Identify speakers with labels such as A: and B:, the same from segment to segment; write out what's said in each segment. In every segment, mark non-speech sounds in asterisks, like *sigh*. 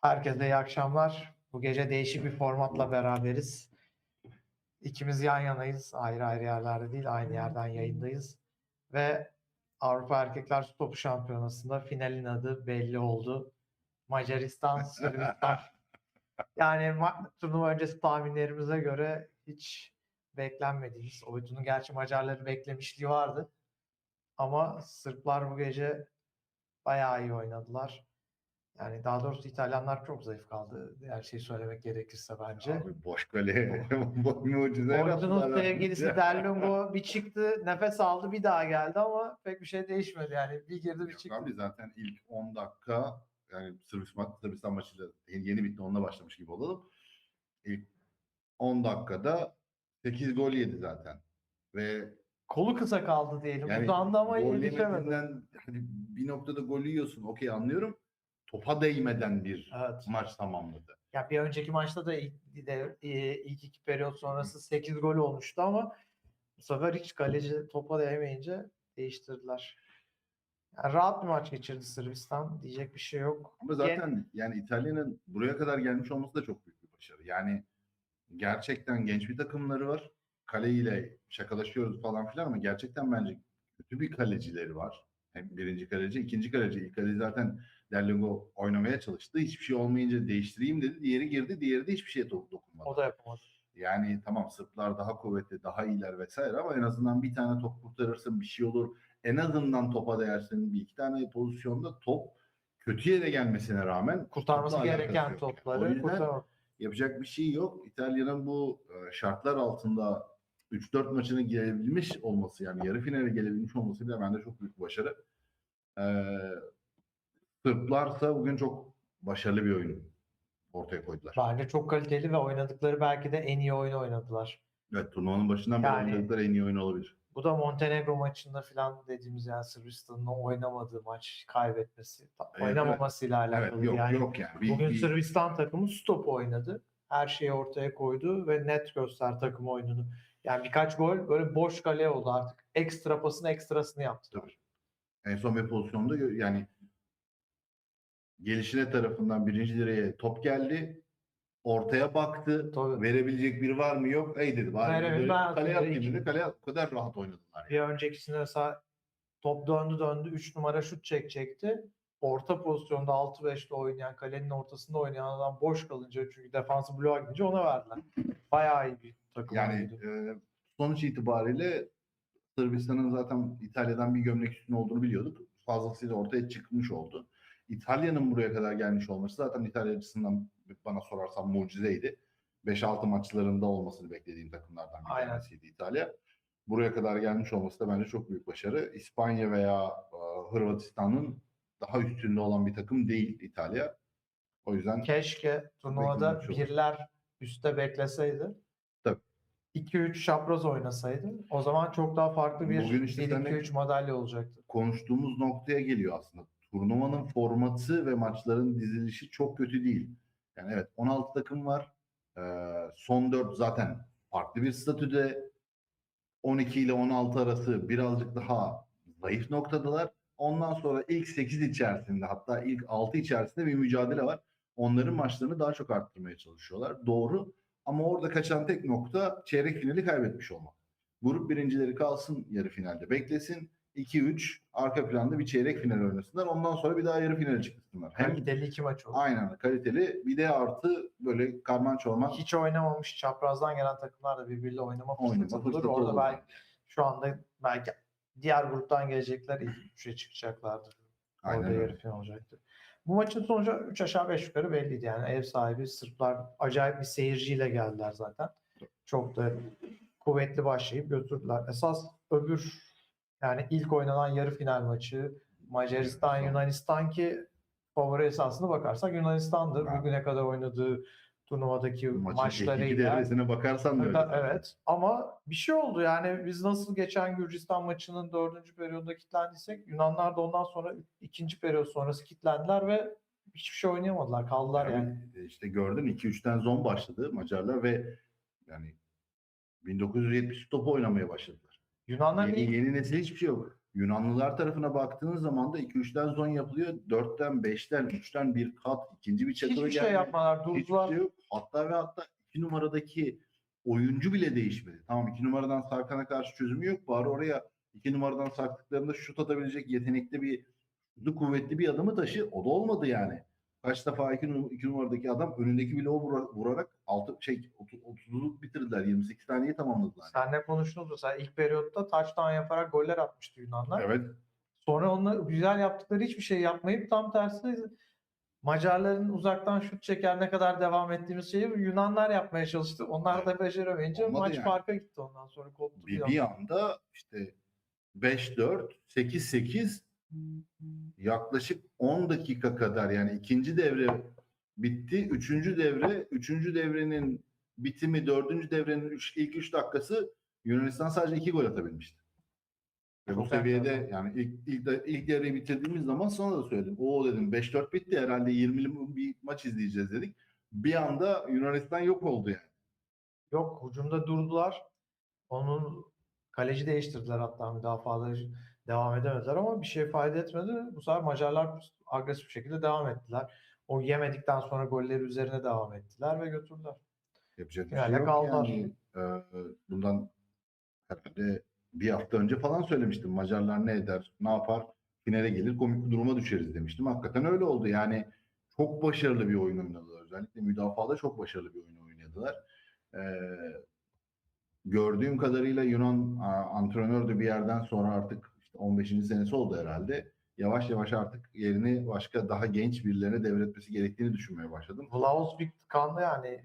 A: Herkese iyi akşamlar. Bu gece değişik bir formatla beraberiz. İkimiz yan yanayız. Ayrı ayrı yerlerde değil, aynı yerden yayındayız. Ve Avrupa Erkekler Topu Şampiyonası'nda finalin adı belli oldu. Macaristan, Sırbistan. *laughs* Yani turnuva öncesi tahminlerimize göre hiç beklenmediğimiz oyunun gerçi Macarları beklemişliği vardı. Ama Sırplar bu gece bayağı iyi oynadılar. Yani daha doğrusu İtalyanlar çok zayıf kaldı. Her şeyi söylemek gerekirse bence.
B: Abi boş kale. Bu *laughs* mucize
A: Oyuncunun sevgilisi Derlungo bir çıktı, nefes aldı, bir daha geldi ama pek bir şey değişmedi. Yani bir girdi bir
B: Yok
A: çıktı.
B: Abi zaten ilk 10 dakika yani Sırbistan, Sırbistan maçıyla yeni, yeni bitti onunla başlamış gibi olalım. İlk 10 dakikada 8 gol yedi zaten. Ve
A: Kolu kısa kaldı diyelim.
B: yani
A: Uzandı ama
B: gol
A: yetişemedi.
B: hani bir noktada gol yiyorsun. Okey anlıyorum. Topa değmeden bir
A: Evet.
B: maç tamamladı.
A: Ya bir önceki maçta da ilk, de, e, ilk iki periyot sonrası 8 gol olmuştu ama bu sefer hiç kaleci topa değmeyince değiştirdiler. Yani rahat bir maç geçirdi Sırbistan. Diyecek bir şey yok.
B: Ama zaten yani İtalya'nın buraya kadar gelmiş olması da çok büyük bir başarı. Yani gerçekten genç bir takımları var. Kaleyle şakalaşıyoruz falan filan ama gerçekten bence kötü bir kalecileri var. Hem birinci kaleci, ikinci kaleci. İlk kaleci zaten Derlingo oynamaya çalıştı. Hiçbir şey olmayınca değiştireyim dedi. Diğeri girdi. Diğeri de hiçbir şeye do- dokunmadı.
A: O da yapamadı.
B: Yani tamam Sırplar daha kuvvetli, daha iyiler vesaire ama en azından bir tane top kurtarırsın, bir şey olur. En azından topa değersin. Bir iki tane pozisyonda top kötü yere gelmesine rağmen
A: Kurtarması gereken
B: yok.
A: topları
B: yüzden
A: kurtaramadı.
B: yapacak bir şey yok. İtalya'nın bu e, şartlar altında 3-4 maçını gelebilmiş olması yani yarı finale gelebilmiş olması bile bende çok büyük başarı. Ee, Sırplarsa bugün çok başarılı bir oyun ortaya koydular.
A: Bence çok kaliteli ve oynadıkları belki de en iyi oyunu oynadılar.
B: Evet turnuvanın başından beri
A: Yani-
B: oynadıkları en iyi oyun olabilir.
A: Bu da Montenegro maçında falan dediğimiz yani Sırbistan'ın o oynamadığı maç kaybetmesi, ta-
B: Evet,
A: oynamamasıyla
B: Evet
A: alakalı.
B: yok
A: yani
B: yok yani. Bir,
A: bugün
B: bir-
A: Sırbistan takımı stop oynadı. Her şeyi ortaya koydu ve net göster takım oyununu. Yani birkaç gol böyle boş kale oldu artık. Ekstra pasın ekstrasını yaptılar.
B: en son bir pozisyonda gö- yani gelişine tarafından birinci direğe top geldi. Ortaya baktı.
A: Tabii.
B: Verebilecek biri var mı yok. Ey dedi. Bari
A: Verelim,
B: dedi,
A: ben
B: kaleye
A: atayım dedi.
B: Kaleye o kadar rahat oynadılar. Yani.
A: Bir öncekisinde mesela top döndü döndü 3 numara şut çekecekti. Orta pozisyonda 6-5'te oynayan, kalenin ortasında oynayan adam boş kalınca çünkü defansı bloğa gidince ona verdiler. Bayağı iyi bir takım
B: Yani e, sonuç itibariyle Sırbistan'ın zaten İtalya'dan bir gömlek üstün olduğunu biliyorduk. Fazlasıyla ortaya çıkmış oldu. İtalya'nın buraya kadar gelmiş olması zaten İtalya açısından bana sorarsan mucizeydi. 5-6 maçlarında olmasını beklediğim takımlardan bir tanesiydi İtalya. Buraya kadar gelmiş olması da bence çok büyük başarı. İspanya veya e, Hırvatistan'ın daha üstünde olan bir takım değil İtalya. O yüzden
A: Keşke turnuvada birler üstte bekleseydi.
B: Tabii.
A: 2-3 çapraz oynasaydı. O zaman çok daha farklı bir
B: Bugün işte
A: 1-2-3 madalya olacaktı.
B: konuştuğumuz noktaya geliyor aslında. Turnuvanın formatı ve maçların dizilişi çok kötü değil. Yani evet 16 takım var. Ee, son 4 zaten farklı bir statüde. 12 ile 16 arası birazcık daha zayıf noktadalar. Ondan sonra ilk 8 içerisinde hatta ilk 6 içerisinde bir mücadele var. Onların maçlarını daha çok arttırmaya çalışıyorlar. Doğru. Ama orada kaçan tek nokta çeyrek finali kaybetmiş olmak. Grup birincileri kalsın yarı finalde beklesin. 2-3 arka planda bir çeyrek final oynasınlar. Ondan sonra bir daha yarı finale çıksınlar. Hem
A: Kaliteli iki maç oldu.
B: aynen kaliteli bir de artı böyle karman çorman
A: Hiç oynamamış çaprazdan gelen takımlar da birbiriyle oynama
B: Oynama
A: fırsatı
B: fırsatı
A: Orada
B: olur.
A: belki şu anda belki diğer gruptan gelecekler ilk üçe çıkacaklardır. Orada
B: Aynen öyle.
A: yarı final olacaktı. Bu maçın sonucu 3 aşağı 5 yukarı belliydi. Yani ev sahibi Sırplar acayip bir seyirciyle geldiler zaten. Çok da kuvvetli başlayıp götürdüler. Esas öbür yani ilk oynanan yarı final maçı Macaristan Yunanistan ki favori esasına bakarsak Yunanistan'dır.
B: Ben-
A: Bugüne kadar oynadığı turnuvadaki
B: Maçın
A: maçlarıyla.
B: devresine bakarsan da öyle.
A: Evet. Ama bir şey oldu yani biz nasıl geçen Gürcistan maçının dördüncü periyodunda kilitlendiysek Yunanlar da ondan sonra ikinci periyod sonrası kilitlendiler ve hiçbir şey oynayamadılar. Kaldılar yani.
B: Yani işte gördün 2-3'ten zon başladı Macarlar ve yani 1970 topu oynamaya başladılar.
A: Yunanların
B: Yeni, yeni nesil hiçbir şey yok. Yunanlılar tarafına baktığınız zaman da 2-3'ten zon yapılıyor. 4'ten, 5'ten, 3'ten bir kat, ikinci bir çakılı
A: Hiçbir şey
B: geldi.
A: yapmadılar.
B: Hiçbir
A: Durdular.
B: şey yok. Hatta ve hatta 2 numaradaki oyuncu bile değişmedi. Tamam 2 numaradan Sarkan'a karşı çözümü yok. Bari oraya 2 numaradan sarktıklarında şut atabilecek yetenekli bir kuvvetli bir adamı taşı. O da olmadı yani. Kaç defa 2 numaradaki adam önündeki bloğu vura- vurarak altı şey 30'luk bitirdiler. 28 taneyi tamamladılar.
A: Senle konuştunuz mesela ilk periyotta touchdown yaparak goller atmıştı Yunanlar.
B: Evet.
A: Sonra onlar güzel yaptıkları hiçbir şey yapmayıp tam tersi Macarların uzaktan şut çeker ne kadar devam ettiğimiz şeyi Yunanlar yapmaya çalıştı. Onlar da beceremeyince
B: Olmadı
A: maç
B: yani.
A: farka gitti ondan sonra koptu.
B: Bir,
A: bir anda
B: işte 5-4, 8-8 yaklaşık 10 dakika kadar yani ikinci devre bitti. Üçüncü devre, üçüncü devrenin bitimi, dördüncü devrenin üç, ilk üç dakikası Yunanistan sadece iki gol atabilmişti. Ve bu seviyede yani ilk, ilk, de- ilk devreyi bitirdiğimiz zaman sonra da söyledim. O dedim 5-4 bitti herhalde 20'li bir maç izleyeceğiz dedik. Bir anda Yunanistan yok oldu yani.
A: Yok hücumda durdular. Onun kaleci değiştirdiler hatta müdafaada devam edemediler ama bir şey fayda etmedi. Bu sefer Macarlar agresif bir şekilde devam ettiler. O yemedikten sonra golleri üzerine devam ettiler ve götürdüler.
B: Yapacak bir şey yok
A: kaldılar.
B: yani. Ee, bundan herhalde bir hafta önce falan söylemiştim. Macarlar ne eder, ne yapar, finale gelir, komik bir duruma düşeriz demiştim. Hakikaten öyle oldu. Yani çok başarılı bir oyun oynadılar. Özellikle müdafada çok başarılı bir oyun oynadılar. Ee, gördüğüm kadarıyla Yunan antrenör de bir yerden sonra artık 15. senesi oldu herhalde. Yavaş yavaş artık yerini başka daha genç birilerine devretmesi gerektiğini düşünmeye başladım.
A: Vlaos bir kanlı yani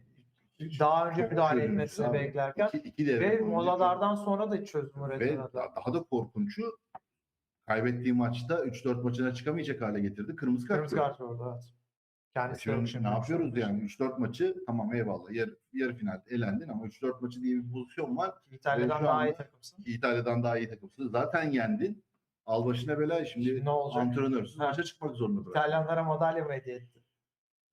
A: daha önce müdahale etmesini beklerken
B: İki, iki
A: ve molalardan sonra da çözüm
B: da- daha da korkunçu kaybettiği maçta 3-4 maçına çıkamayacak hale getirdi. Kırmızı kart.
A: Kırmızı kart oldu evet. Kendisi
B: Şimdi, ne yapıyoruz yani? 3-4 maçı tamam eyvallah. Yarı, yarı finalde elendin ama 3-4 maçı diye bir pozisyon var.
A: İtalya'dan
B: şu
A: daha iyi takımsın.
B: İtalya'dan daha iyi takımsın. Zaten yendin. Al başına bela şimdi,
A: Şimdi ne olacak?
B: antrenörsüz
A: Ha.
B: maça çıkmak zorunda bırak.
A: İtalyanlara madalya mı hediye etti?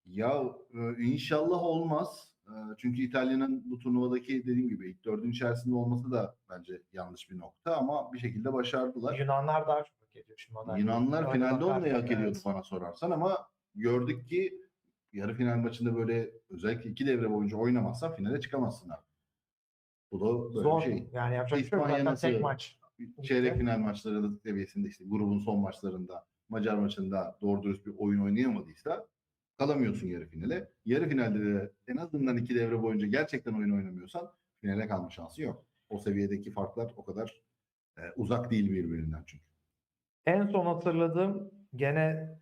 B: Ya e, inşallah olmaz. E, Çünkü İtalya'nın bu turnuvadaki dediğim gibi ilk dördün içerisinde olması da bence yanlış bir nokta ama bir şekilde başardılar.
A: Yunanlar daha çok hak ediyor şimdi madalya.
B: Yunanlar finalde olmayı hak ediyordu
A: evet.
B: bana sorarsan ama gördük ki yarı final maçında böyle özellikle iki devre boyunca oynamazsan finale çıkamazsın abi. Bu da böyle
A: Zor.
B: bir şey.
A: Yani yapacak şey yok.
B: İspanya
A: Zaten
B: nasıl-
A: tek maç.
B: Çeyrek final maçları seviyesinde işte grubun son maçlarında Macar maçında doğru dürüst bir oyun oynayamadıysa kalamıyorsun yarı finale. Yarı finalde de en azından iki devre boyunca gerçekten oyun oynamıyorsan finale kalma şansı yok. O seviyedeki farklar o kadar e, uzak değil birbirinden çünkü.
A: En son hatırladığım gene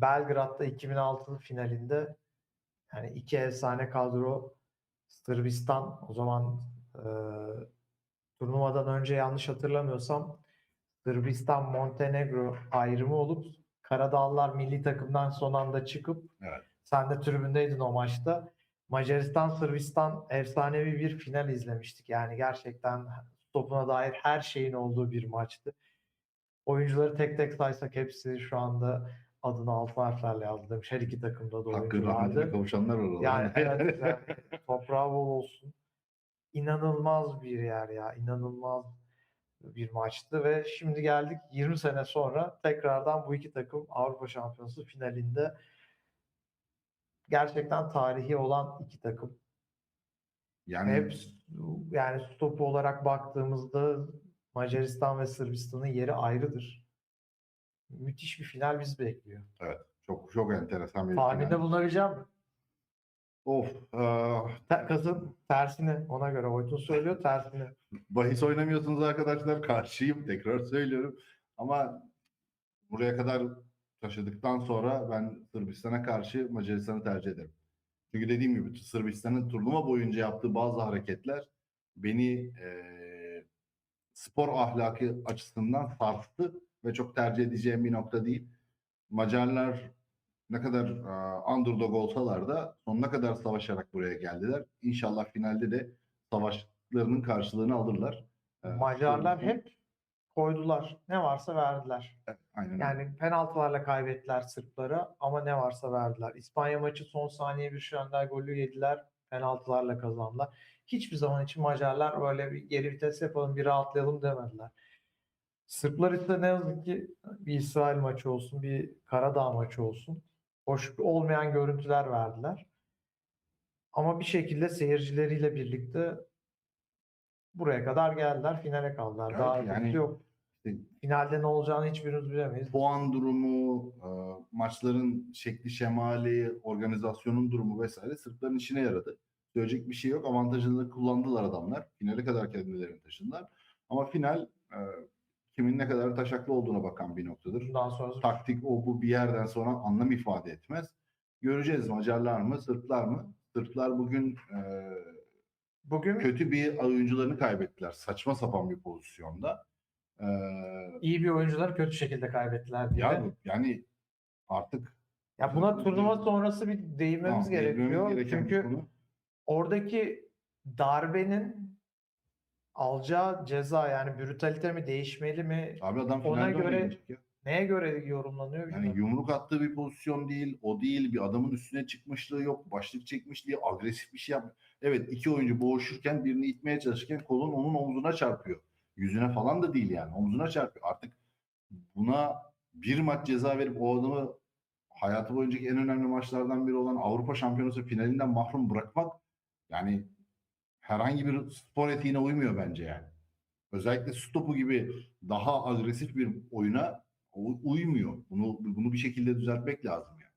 A: Belgrad'da 2006 finalinde yani iki efsane kadro Sırbistan o zaman e, turnuvadan önce yanlış hatırlamıyorsam Sırbistan Montenegro ayrımı olup Karadağlılar milli takımdan son anda çıkıp
B: Evet.
A: sen de tribündeydin o maçta. Macaristan Sırbistan efsanevi bir final izlemiştik. Yani gerçekten topuna dair her şeyin olduğu bir maçtı. Oyuncuları tek tek saysak hepsi şu anda adını altın harflerle yazdı demiş. Her iki takımda da
B: Hakkı rahmetine kavuşanlar var.
A: Yani evet *laughs* yani toprağı bol olsun. İnanılmaz bir yer ya. inanılmaz bir maçtı ve şimdi geldik 20 sene sonra tekrardan bu iki takım Avrupa Şampiyonası finalinde gerçekten tarihi olan iki takım.
B: yani
A: Hep yani stopu olarak baktığımızda Macaristan ve Sırbistan'ın yeri ayrıdır. Müthiş bir final bizi bekliyor.
B: çok çok enteresan bir
A: Tahminde
B: final.
A: bulunabileceğim mi?
B: Of. ah,
A: Te- Kasım tersini ona göre Oytun söylüyor tersini.
B: bahis oynamıyorsunuz arkadaşlar. Karşıyım. Tekrar söylüyorum. Ama buraya kadar taşıdıktan sonra ben Sırbistan'a karşı Macaristan'ı tercih ederim. Çünkü dediğim gibi Sırbistan'ın turnuva boyunca yaptığı bazı hareketler beni eee, spor ahlakı açısından sarstı ve çok tercih edeceğim bir nokta değil. Macarlar ne kadar aa, underdog olsalar da sonuna kadar savaşarak buraya geldiler. İnşallah finalde de savaşlarının karşılığını alırlar.
A: Macarlar hep koydular. Ne varsa verdiler.
B: Evet, aynen.
A: Yani penaltılarla kaybettiler Sırplara ama ne varsa verdiler. İspanya maçı son saniye bir Şönder golü yediler. Penaltılarla kazandılar. Hiçbir zaman için Macarlar öyle bir geri vites yapalım bir rahatlayalım demediler. Sırplar ise ne yazık ki bir İsrail maçı olsun, bir Karadağ maçı olsun. Hoş olmayan görüntüler verdiler. Ama bir şekilde seyircileriyle birlikte buraya kadar geldiler, finale kaldılar.
B: Evet,
A: Daha
B: yani-
A: yok. Finalde ne olacağını hiçbirimiz bilemeyiz.
B: puan durumu, e, maçların şekli şemali, organizasyonun durumu vesaire Sırpların işine yaradı. Söyleyecek bir şey yok. Avantajını da kullandılar adamlar. Finale kadar kendilerini taşıdılar. Ama final e, kimin ne kadar taşaklı olduğuna bakan bir noktadır.
A: Bundan sonra
B: Taktik o bu bir yerden sonra anlam ifade etmez. Göreceğiz Macarlar mı, Sırplar mı? Sırplar bugün e,
A: bugün
B: kötü bir oyuncularını kaybettiler. Saçma sapan bir pozisyonda. E,
A: iyi bir oyuncuları kötü şekilde kaybettiler diye.
B: ya yani artık
A: Ya buna turnuva sonrası bir değinmemiz
B: Tamam,
A: gerekiyor. Çünkü
B: konu.
A: oradaki darbenin alacağı ceza yani brutalite mi değişmeli mi?
B: Abi adam
A: Ona
B: finalde
A: göre
B: oynayacak ya.
A: Neye göre yorumlanıyor
B: Yani
A: bilmiyorum.
B: yumruk attığı bir pozisyon değil, o değil, bir adamın üstüne çıkmışlığı yok, başlık çekmiş diye agresif bir şey yap. Evet iki oyuncu boğuşurken birini itmeye çalışırken kolun onun omzuna çarpıyor. Yüzüne falan da değil yani, omzuna çarpıyor. Artık buna bir maç ceza verip o adamı hayatı boyunca en önemli maçlardan biri olan Avrupa Şampiyonası finalinden mahrum bırakmak yani herhangi bir spor etiğine uymuyor bence yani. Özellikle stopu gibi daha agresif bir oyuna uymuyor. Bunu bunu bir şekilde düzeltmek lazım yani.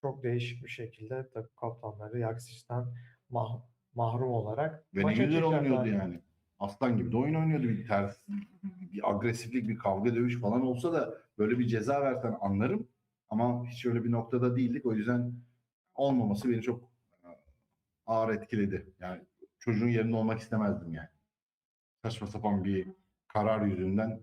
A: Çok değişik bir şekilde takım kaptanları Yaksiş'ten mah- mahrum olarak
B: Ve ne güzel oynuyordu yani. Aslan gibi de oyun oynuyordu. Bir ters, bir agresiflik, bir kavga dövüş falan olsa da böyle bir ceza versen anlarım. Ama hiç öyle bir noktada değildik. O yüzden olmaması beni çok e, ağır etkiledi. Yani çocuğun yerinde olmak istemezdim yani. Saçma sapan bir karar yüzünden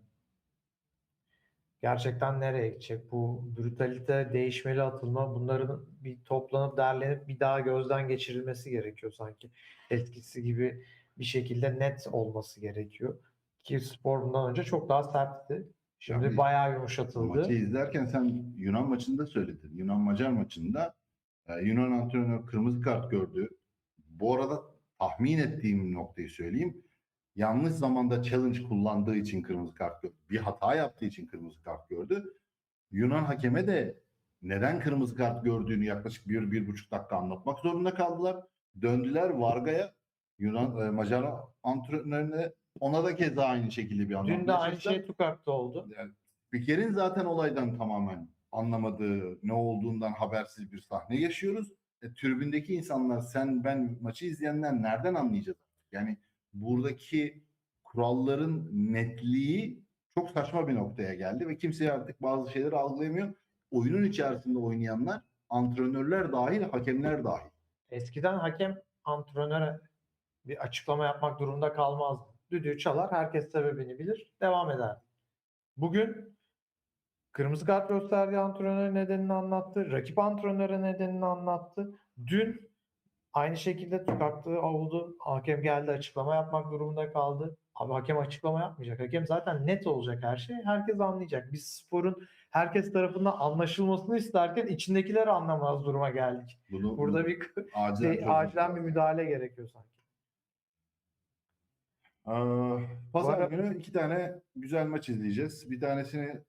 A: Gerçekten nereye gidecek bu brutalite, değişmeli atılma bunların bir toplanıp derlenip bir daha gözden geçirilmesi gerekiyor sanki. Eskisi gibi bir şekilde net olması gerekiyor. Ki spor bundan önce çok daha sertti. Şimdi
B: Tabii.
A: bayağı yumuşatıldı.
B: Maçı izlerken sen Yunan maçında söyledin. Yunan Macar maçında e, Yunan antrenör kırmızı kart gördü. Bu arada tahmin ettiğim noktayı söyleyeyim. Yanlış zamanda challenge kullandığı için kırmızı kart gördü. Bir hata yaptığı için kırmızı kart gördü. Yunan hakeme de neden kırmızı kart gördüğünü yaklaşık bir, bir buçuk dakika anlatmak zorunda kaldılar. Döndüler Varga'ya Yunan e, Macar antrenörüne ona da keza aynı şekilde bir anlatmaya
A: Dün de aynı şey Tukak'ta oldu.
B: Yani Spiker'in zaten olaydan tamamen anlamadığı, ne olduğundan habersiz bir sahne yaşıyoruz. E, tribündeki insanlar, sen, ben, maçı izleyenler nereden anlayacağız? Yani buradaki kuralların netliği çok saçma bir noktaya geldi ve kimse artık bazı şeyleri algılayamıyor. Oyunun içerisinde oynayanlar, antrenörler dahil, hakemler dahil.
A: Eskiden hakem antrenöre bir açıklama yapmak durumunda kalmazdı. Düdüğü çalar, herkes sebebini bilir, devam eder. Bugün kırmızı kart gösterdiği antrenöre nedenini anlattı, rakip antrenöre nedenini anlattı. Dün aynı şekilde tukaklığı oldu. Hakem geldi açıklama yapmak durumunda kaldı. Abi hakem açıklama yapmayacak. Hakem zaten net olacak her şey. Herkes anlayacak. Biz sporun herkes tarafından anlaşılmasını isterken içindekileri anlamaz duruma geldik.
B: Bunu,
A: Burada
B: bunu
A: bir
B: acilen *laughs*
A: şey, acilen bir müdahale gerekiyor sanki.
B: Ee, Pazar günü iki tane güzel maç izleyeceğiz. Bir tanesini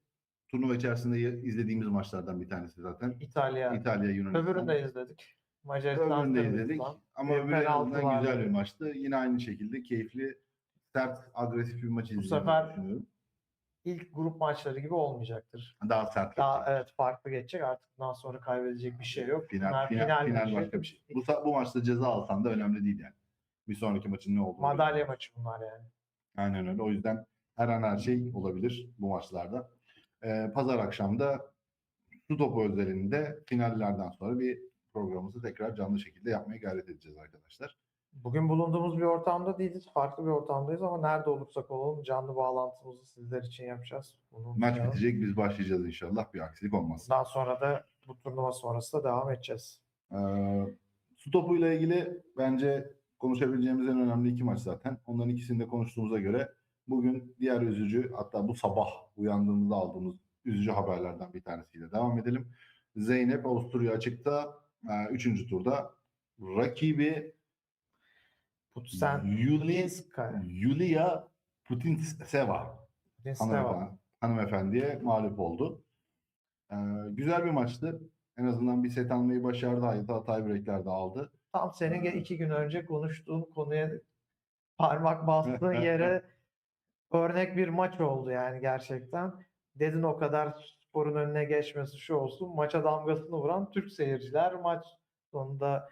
B: turnuva içerisinde izlediğimiz maçlardan bir tanesi zaten.
A: İtalya.
B: İtalya Yunanistan.
A: Öbürünü de izledik. Macaristan.
B: Öbürünü de izledik. Ama öbürü en güzel bir maçtı. Yine aynı şekilde keyifli, sert, agresif bir maç izleyeceğiz.
A: sefer-
B: düşünüyorum.
A: İlk grup maçları gibi olmayacaktır.
B: Daha sert.
A: Daha
B: geçecek.
A: evet farklı geçecek. Artık bundan sonra kaybedecek bir şey yok.
B: Final,
A: Bunlar
B: final, final,
A: maçı.
B: başka bir şey. Bu, bu maçta ceza alsan da önemli değil yani. Bir sonraki maçın ne olduğunu.
A: Madalya maçı bunlar yani.
B: Aynen öyle. O yüzden her an her şey olabilir bu maçlarda. Ee, Pazar akşamda su topu özelinde finallerden sonra bir programımızı tekrar canlı şekilde yapmaya gayret edeceğiz arkadaşlar.
A: Bugün bulunduğumuz bir ortamda değiliz. Farklı bir ortamdayız ama nerede olursak olalım canlı bağlantımızı sizler için yapacağız. Bunu
B: Maç
A: unutmayalım.
B: bitecek biz başlayacağız inşallah bir aksilik olmaz.
A: Bundan sonra da bu turnuva sonrası da devam edeceğiz.
B: Ee, su topuyla ilgili bence konuşabileceğimiz en önemli iki maç zaten. Onların ikisini de konuştuğumuza göre bugün diğer üzücü hatta bu sabah uyandığımızda aldığımız üzücü haberlerden bir tanesiyle devam edelim. Zeynep Avusturya açıkta 3. turda rakibi
A: Putsen.
B: Yulia Putintseva
A: Prince
B: hanımefendi, hanımefendiye mağlup oldu. Ee, güzel bir maçtı. En azından bir set almayı başardı. Hatta tiebreak'lerde aldı.
A: Tam senin ge- iki gün önce konuştuğun konuya parmak bastığın *laughs* yere örnek bir maç oldu yani gerçekten. Dedin o kadar sporun önüne geçmesi şu olsun. Maça damgasını vuran Türk seyirciler maç sonunda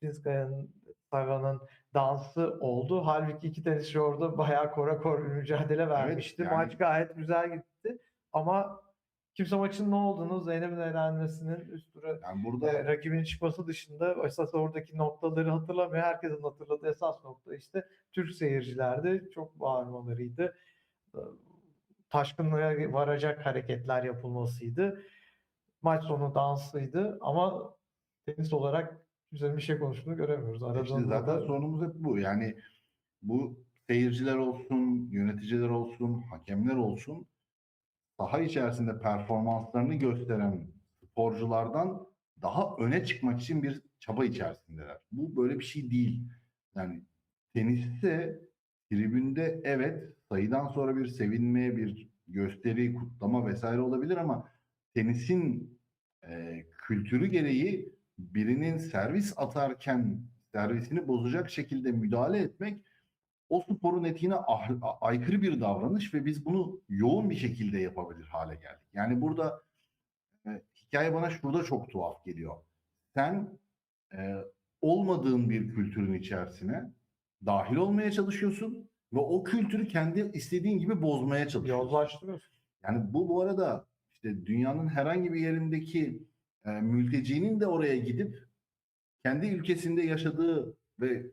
A: Pinskaya'nın Saga'nın dansı oldu. Halbuki iki tenisçi orada bayağı kora kor bir mücadele vermişti.
B: yani-
A: Maç gayet güzel gitti. Ama kimse maçın ne olduğunu Zeynep'in elenmesinin üst tura
B: Yani burada
A: e, rakibinin çıkması dışında esas oradaki noktaları hatırlamıyor. Herkesin hatırladığı esas nokta işte Türk seyircilerdi. Çok bağırmalarıydı. E, Taşkınlığa varacak hareketler yapılmasıydı. Maç sonu dansıydı ama tenis olarak kimsenin bir şey konuştuğunu göremiyoruz.
B: işte
A: Aradığında
B: zaten
A: da
B: sorunumuz hep bu. Yani bu seyirciler olsun, yöneticiler olsun, hakemler olsun saha içerisinde performanslarını gösteren sporculardan daha öne çıkmak için bir çaba içerisindeler. Bu böyle bir şey değil. Yani teniste tribünde evet sayıdan sonra bir sevinme, bir gösteri, kutlama vesaire olabilir ama tenisin e, kültürü gereği birinin servis atarken servisini bozacak şekilde müdahale etmek o sporun etiğine ah- aykırı bir davranış ve biz bunu yoğun bir şekilde yapabilir hale geldik. Yani burada e, hikaye bana şurada çok tuhaf geliyor. Sen e, olmadığın bir kültürün içerisine dahil olmaya çalışıyorsun ve o kültürü kendi istediğin gibi bozmaya çalışıyorsun.
A: yozlaştırıyorsun.
B: Yani bu bu arada işte dünyanın herhangi bir yerindeki e, mültecinin de oraya gidip kendi ülkesinde yaşadığı ve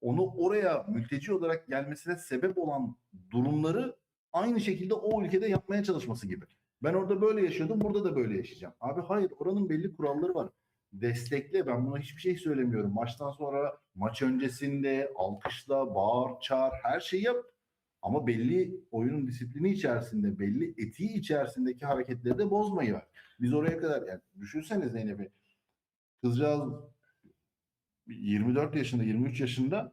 B: onu oraya mülteci olarak gelmesine sebep olan durumları aynı şekilde o ülkede yapmaya çalışması gibi. Ben orada böyle yaşıyordum, burada da böyle yaşayacağım. Abi hayır, oranın belli kuralları var. Destekle, ben buna hiçbir şey söylemiyorum. Maçtan sonra, maç öncesinde, alkışla, bağır, çağır, her şeyi yap. Ama belli oyunun disiplini içerisinde, belli etiği içerisindeki hareketleri de bozmayı ver. Biz oraya kadar, yani düşünsene Zeynep'i. Kızcağız 24 yaşında, 23 yaşında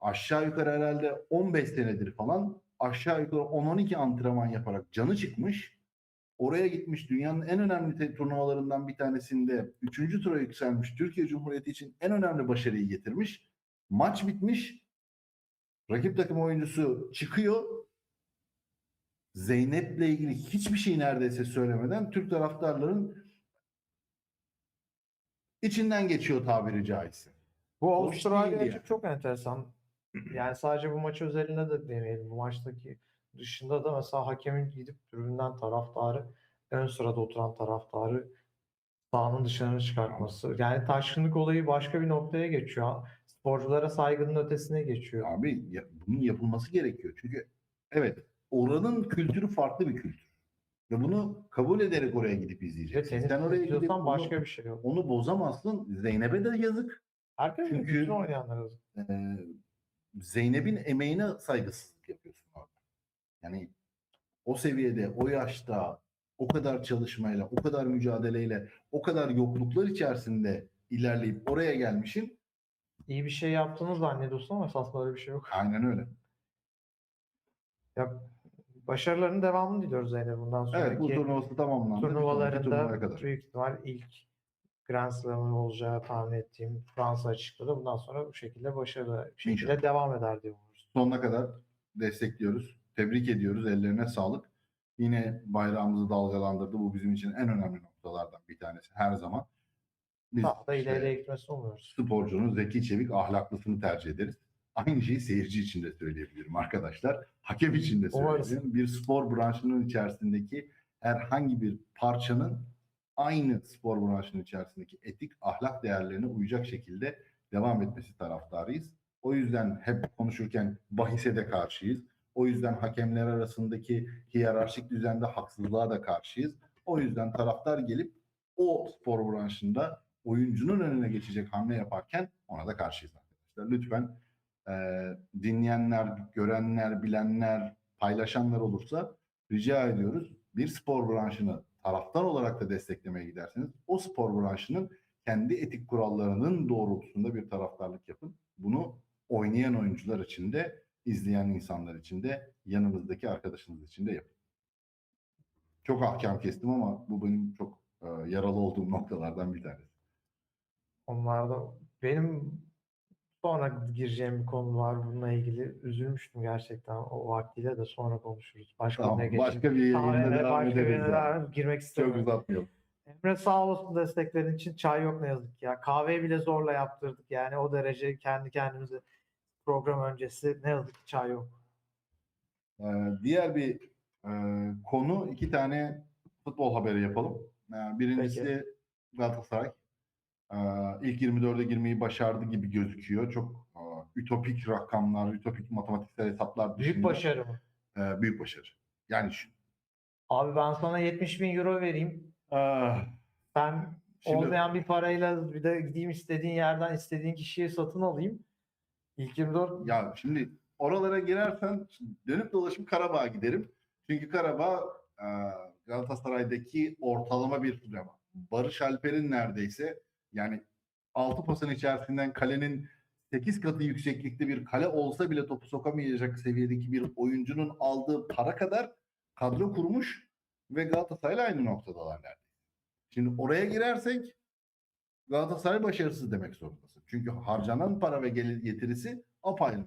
B: aşağı yukarı herhalde 15 senedir falan aşağı yukarı 10-12 antrenman yaparak canı çıkmış. Oraya gitmiş dünyanın en önemli turnuvalarından bir tanesinde 3. tura yükselmiş. Türkiye Cumhuriyeti için en önemli başarıyı getirmiş. Maç bitmiş. Rakip takım oyuncusu çıkıyor. Zeynep'le ilgili hiçbir şey neredeyse söylemeden Türk taraftarların içinden geçiyor tabiri caizse.
A: Bu Avustralya
B: değil yani.
A: çok enteresan. Yani sadece bu maç özelinde de demeyelim. Bu maçtaki dışında da mesela hakemin gidip tribünden taraftarı ön sırada oturan taraftarı sahanın dışarı çıkartması. Yani taşkınlık olayı başka bir noktaya geçiyor. Sporculara saygının ötesine geçiyor.
B: Abi ya- bunun yapılması gerekiyor. Çünkü evet oranın kültürü farklı bir kültür. Ve bunu kabul ederek oraya gidip izleyeceksin. Sen oraya gidip onu,
A: başka bir şey yok.
B: onu bozamazsın. Zeynep'e de yazık.
A: Herkesin
B: Çünkü-
A: bütün oynayanlara yazık.
B: Ee, Zeynep'in emeğine saygısızlık yapıyorsun orada. Yani o seviyede, o yaşta, o kadar çalışmayla, o kadar mücadeleyle, o kadar yokluklar içerisinde ilerleyip oraya gelmişin.
A: İyi bir şey yaptığını zannediyorsun ama esasında öyle bir şey yok.
B: Aynen öyle.
A: Ya, başarılarının devamını diliyoruz Zeynep bundan sonraki.
B: Evet bu turnuvası tamamlandı.
A: Turnuvalarında büyük ihtimal ilk Grand Slam'ın olacağı tahmin ettiğim Fransa açıkladı. Bundan sonra bu şekilde başarılı bir şekilde
B: İnşallah.
A: devam eder diye umuyoruz.
B: sonuna kadar destekliyoruz. Tebrik ediyoruz. Ellerine sağlık. Yine bayrağımızı dalgalandırdı. Bu bizim için en önemli noktalardan bir tanesi her zaman. Biz
A: Daha da
B: işte
A: ileriye gitmesini umuyoruz.
B: sporcunun zeki, çevik, ahlaklısını tercih ederiz. Aynı şeyi seyirci için de söyleyebilirim arkadaşlar. Hakem için de
A: Umarız.
B: söyleyebilirim. Bir spor branşının içerisindeki herhangi bir parçanın aynı spor branşının içerisindeki etik, ahlak değerlerine uyacak şekilde devam etmesi taraftarıyız. O yüzden hep konuşurken bahise de karşıyız. O yüzden hakemler arasındaki hiyerarşik düzende haksızlığa da karşıyız. O yüzden taraftar gelip o spor branşında oyuncunun önüne geçecek hamle yaparken ona da karşıyız arkadaşlar. Lütfen eee, dinleyenler, görenler, bilenler, paylaşanlar olursa rica ediyoruz. Bir spor branşını taraftar olarak da desteklemeye giderseniz o spor branşının kendi etik kurallarının doğrultusunda bir taraftarlık yapın. Bunu oynayan oyuncular için de izleyen insanlar için de yanınızdaki arkadaşınız için de yapın. Çok ahkam kestim ama bu benim çok e, yaralı olduğum noktalardan bir tanesi.
A: Onlarda benim sonra gireceğim bir konu var bununla ilgili. Üzülmüştüm gerçekten. O vaktiyle de sonra konuşuruz. Başka
B: Tamam,
A: ne
B: başka bir
A: Kahveye
B: devam ederiz. yani.
A: girmek
B: Çok
A: istemiyorum.
B: uzatmayalım.
A: Emre sağ olsun desteklerin için çay yok ne yazık ya. Kahveyi bile zorla yaptırdık yani o derece kendi kendimize program öncesi ne yazık ki çay yok.
B: Ee, diğer bir e, konu iki tane futbol haberi yapalım. Ee, birincisi Galatasaray. Ee, ilk 24'e girmeyi başardı gibi gözüküyor. Çok e, ütopik rakamlar, ütopik matematiksel hesaplar
A: Büyük
B: dışında,
A: başarı mı?
B: e, büyük başarı. Yani şu,
A: Abi ben sana 70 bin euro vereyim.
B: Ah,
A: Ben
B: Şimdi-
A: olmayan bir parayla bir de gideyim istediğin yerden istediğin kişiyi satın alayım. İlk 24
B: ya şimdi oralara girersen dönüp dolaşıp Karabağ'a giderim. Çünkü Karabağ e, Galatasaray'daki ortalama bir futbol. Barış Alper'in neredeyse yani 6 pasın içerisinden kalenin 8 katı yükseklikte bir kale olsa bile topu sokamayacak seviyedeki bir oyuncunun aldığı para kadar kadro kurmuş ve Galatasaray'la aynı noktadalar neredeyse. Şimdi oraya girersek Galatasaray başarısız demek zorundasın. Çünkü harcanan para ve gelir getirisi apayrı.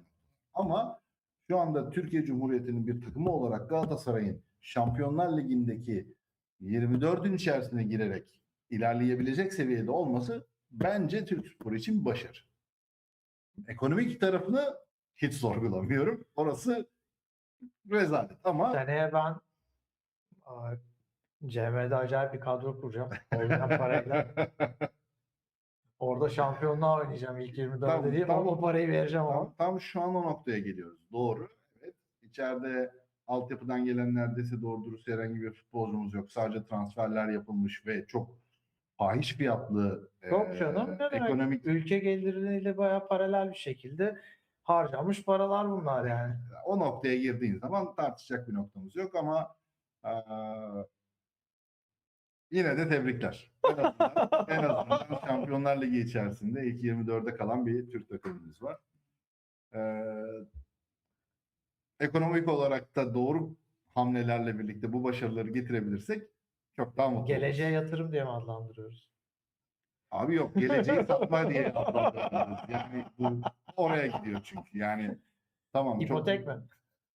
B: Ama şu anda Türkiye Cumhuriyeti'nin bir takımı olarak Galatasaray'ın Şampiyonlar Ligi'ndeki 24'ün içerisine girerek ilerleyebilecek seviyede olması bence Türk sporu için bir başarı. Ekonomik tarafını hiç sorgulamıyorum. Orası rezalet ama
A: seneye ben CM'de acayip bir kadro kuracağım. Olmayan parayla. *laughs* Orada şampiyonluğa oynayacağım ilk 24'de
B: Tamam,
A: değil.
B: tamam.
A: O parayı vereceğim ama.
B: Tam, tam şu an o noktaya geliyoruz. Doğru. Evet. İçeride altyapıdan gelen neredeyse doğru dürüst herhangi bir futbolcumuz yok. Sadece transferler yapılmış ve çok fahiş fiyatlı
A: Yok canım, ne demek?
B: ekonomik
A: Ülke geliriyle bayağı paralel bir şekilde harcamış paralar bunlar yani.
B: o noktaya girdiğin zaman tartışacak bir noktamız yok ama eee, yine de tebrikler. En azından, en azından Şampiyonlar Ligi içerisinde ilk 24'e kalan bir Türk takımımız var. Eee, ekonomik olarak da doğru hamlelerle birlikte bu başarıları getirebilirsek çok daha mutlu
A: Geleceğe
B: oluruz.
A: yatırım diye mi adlandırıyoruz?
B: Abi yok geleceği satma *laughs* diye adlandırıyoruz. Yani bu oraya gidiyor çünkü. Yani tamam çok-
A: İpotek mi?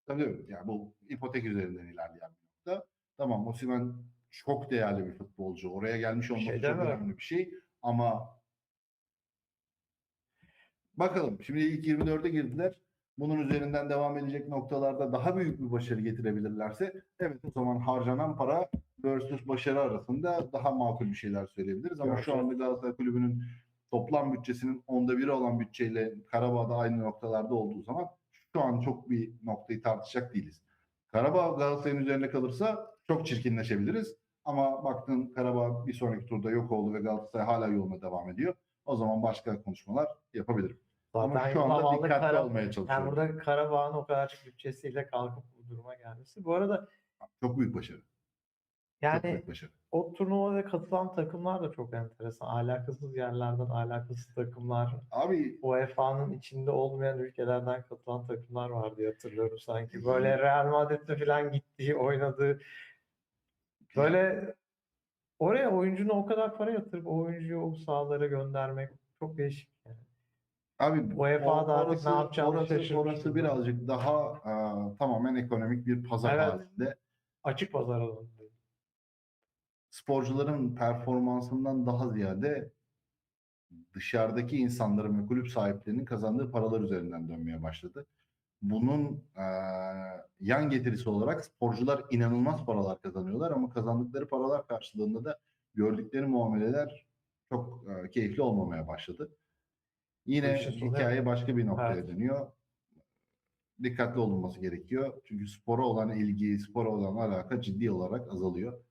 B: Tabii. Yani bu ipotek üzerinden ilerleyen bir nokta. Tamam Osimhen çok değerli bir futbolcu. Oraya gelmiş olması
A: şey
B: çok önemli bir şey. Ama bakalım. Şimdi ilk 24'e girdiler. Bunun üzerinden devam edecek noktalarda daha büyük bir başarı getirebilirlerse evet o zaman harcanan para versus başarı arasında daha makul bir şeyler söyleyebiliriz. Ama şu anda Galatasaray Kulübü'nün toplam bütçesinin onda biri olan bütçeyle Karabağ'da aynı noktalarda olduğu zaman şu an çok bir noktayı tartışacak değiliz. Karabağ Galatasaray'ın üzerine kalırsa çok çirkinleşebiliriz. Ama baktın Karabağ bir sonraki turda yok oldu ve Galatasaray hala yoluna devam ediyor. O zaman başka konuşmalar yapabilirim. Ama
A: Zaten
B: şu anda dikkatli
A: Kara-
B: olmaya çalışıyorum.
A: Yani burada Karabağ'ın o kadarcık bütçesiyle kalkıp bu duruma gelmesi. Bu arada
B: Çok büyük başarı.
A: Yani
B: başarı.
A: o turnuvaya katılan takımlar da çok enteresan. Alakasız yerlerden alakasız takımlar.
B: Abi
A: UEFA'nın içinde olmayan ülkelerden katılan takımlar var diye hatırlıyorum sanki. Böyle Real Madrid'de falan gittiği, oynadığı böyle oraya oyuncuna o kadar para yatırıp o oyuncuyu o sahalara göndermek çok değişik yani.
B: Abi
A: UEFA da
B: o-
A: artık ne yapacağını
B: orası, orası birazcık daha e, tamamen ekonomik bir pazar
A: Evet.
B: halinde.
A: Açık pazar alanı.
B: Sporcuların performansından daha ziyade dışarıdaki insanların ve kulüp sahiplerinin kazandığı paralar üzerinden dönmeye başladı. Bunun eee, yan getirisi olarak sporcular inanılmaz paralar kazanıyorlar ama kazandıkları paralar karşılığında da gördükleri muameleler çok eee, keyifli olmamaya başladı. Yine
A: işin sonu
B: hikaye başka bir noktaya
A: Evet.
B: dönüyor. Dikkatli olunması gerekiyor. Çünkü spora olan ilgi, spora olan alaka ciddi olarak azalıyor.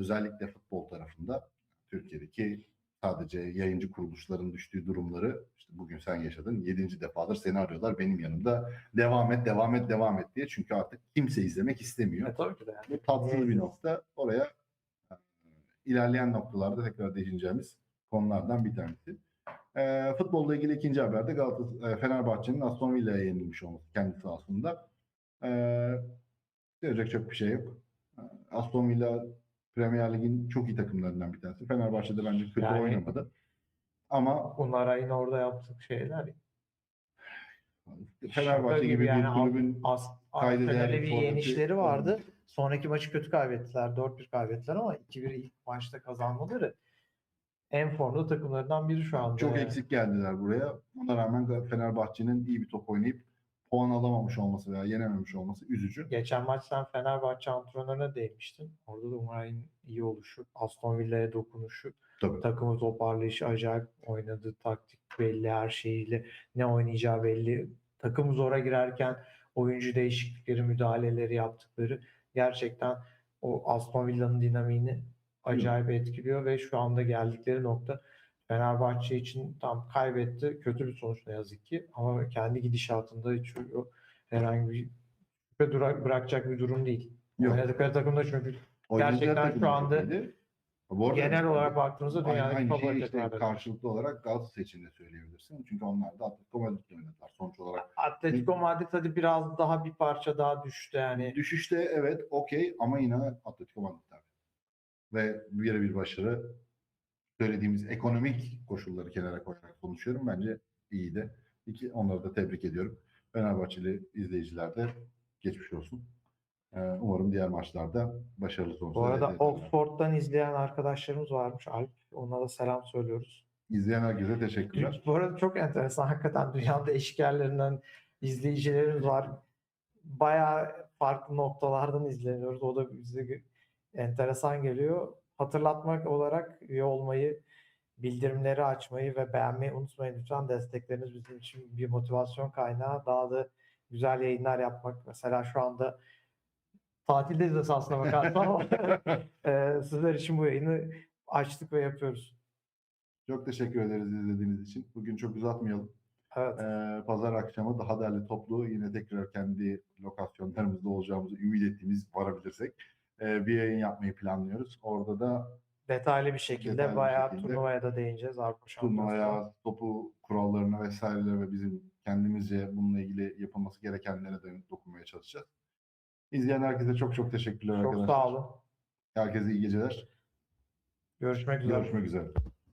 B: Özellikle futbol tarafında Türkiye'deki sadece yayıncı kuruluşların düştüğü durumları işte bugün sen yaşadın. Yedinci defadır seni arıyorlar benim yanımda. Devam et, devam et, devam et diye. Çünkü artık kimse izlemek istemiyor.
A: E, tabii ki de yani.
B: Bu tatsız bir nokta. Oraya e, ilerleyen noktalarda tekrar değineceğimiz konulardan bir tanesi. E, futbolla ilgili ikinci haberde Galatasaray, e, Fenerbahçe'nin Aston Villa'ya yenilmiş olması kendi sahasında. E, söyleyecek çok bir şey yok. E, Aston Villa Premier Lig'in çok iyi takımlarından bir tanesi. Fenerbahçe'de bence kötü
A: Yani-
B: oynamadı. Ama
A: Unaray'ın orada yaptığı şeyler
B: Fenerbahçe gibi,
A: gibi yani
B: bir kulübün değer
A: Fener'e bir yenişleri vardı.
B: olmadı.
A: Sonraki maçı kötü kaybettiler. 4-1 kaybettiler ama 2-1 ilk maçta kazanmaları en formda takımlarından biri şu anda.
B: çok
A: yani.
B: eksik geldiler buraya. Ona rağmen Fenerbahçe'nin iyi bir top oynayıp puan alamamış olması veya yenememiş olması üzücü.
A: Geçen maç sen Fenerbahçe antrenörüne değinmiştin. Orada da Umaray'ın iyi oluşu, Aston Villa'ya dokunuşu,
B: Tabii.
A: takımı toparlayışı acayip oynadığı taktik belli her şeyiyle ne oynayacağı belli. Takım zora girerken oyuncu değişiklikleri, müdahaleleri yaptıkları gerçekten o Aston Villa'nın dinamiğini acayip etkiliyor ve şu anda geldikleri nokta Fenerbahçe için tam kaybetti. Kötü bir sonuç ne yazık ki ama kendi gidişatında hiç herhangi bir şüphe dura- bırakacak bir durum değil.
B: Yok.
A: Oynadıkları takımda çünkü
B: Oyuncular
A: gerçekten şu anda.
B: Bu arada
A: genel olarak baktığımızda
B: aynı,
A: dünyadaki
B: aynı şeyi
A: favori
B: işte
A: takımlardan.
B: karşılıklı olarak Galatasaray için de söyleyebilirsin. Çünkü onlar da Atletico Madrid'le oynadılar sonuç olarak.
A: Atletico Madrid hadi biraz daha bir parça daha düştü yani.
B: Düşüşte evet okey ama yine Atletico Madrid'ler. Ve bir bir başarı söylediğimiz ekonomik koşulları kenara koyarak konuşuyorum. Bence iyiydi. İki, onları da tebrik ediyorum. Fenerbahçeli izleyiciler de geçmiş olsun. Ee, umarım diğer maçlarda başarılı
A: Bu
B: sonuçlar
A: arada
B: elde ederler.
A: Oxford'dan izleyen arkadaşlarımız varmış Alp. Ona da selam söylüyoruz.
B: İzleyen herkese teşekkürler.
A: Bu arada çok enteresan. Hakikaten dünyanın değişik yerlerinden izleyicilerimiz var. Bayağı farklı noktalardan izleniyoruz. O da bize enteresan geliyor. Hatırlatmak olarak üye olmayı, bildirimleri açmayı ve beğenmeyi unutmayın lütfen. Destekleriniz bizim için bir motivasyon kaynağı. Daha da güzel yayınlar yapmak. Mesela şu anda tatildeyiz esasına bakarsan ama eee, *laughs* sizler için bu yayını açtık ve yapıyoruz.
B: Çok teşekkür ederiz izlediğiniz için. Bugün çok uzatmayalım.
A: Evet.
B: Ee, pazar akşamı daha derli toplu yine tekrar kendi lokasyonlarımızda olacağımızı ümit ettiğimiz varabilirsek e, bir yayın yapmayı planlıyoruz. Orada da
A: Detaylı bir şekilde
B: Detaylı
A: bayağı
B: şekilde
A: turnuvaya da değineceğiz. Avrupa
B: turnuvaya, topu kurallarına vesaire ve bizim kendimizce bununla ilgili yapılması gerekenlere de dokunmaya çalışacağız. İzleyen herkese çok çok teşekkürler
A: Çok
B: arkadaşlar.
A: sağ olun.
B: Herkese iyi geceler.
A: Görüşmek üzere.
B: Görüşmek üzere.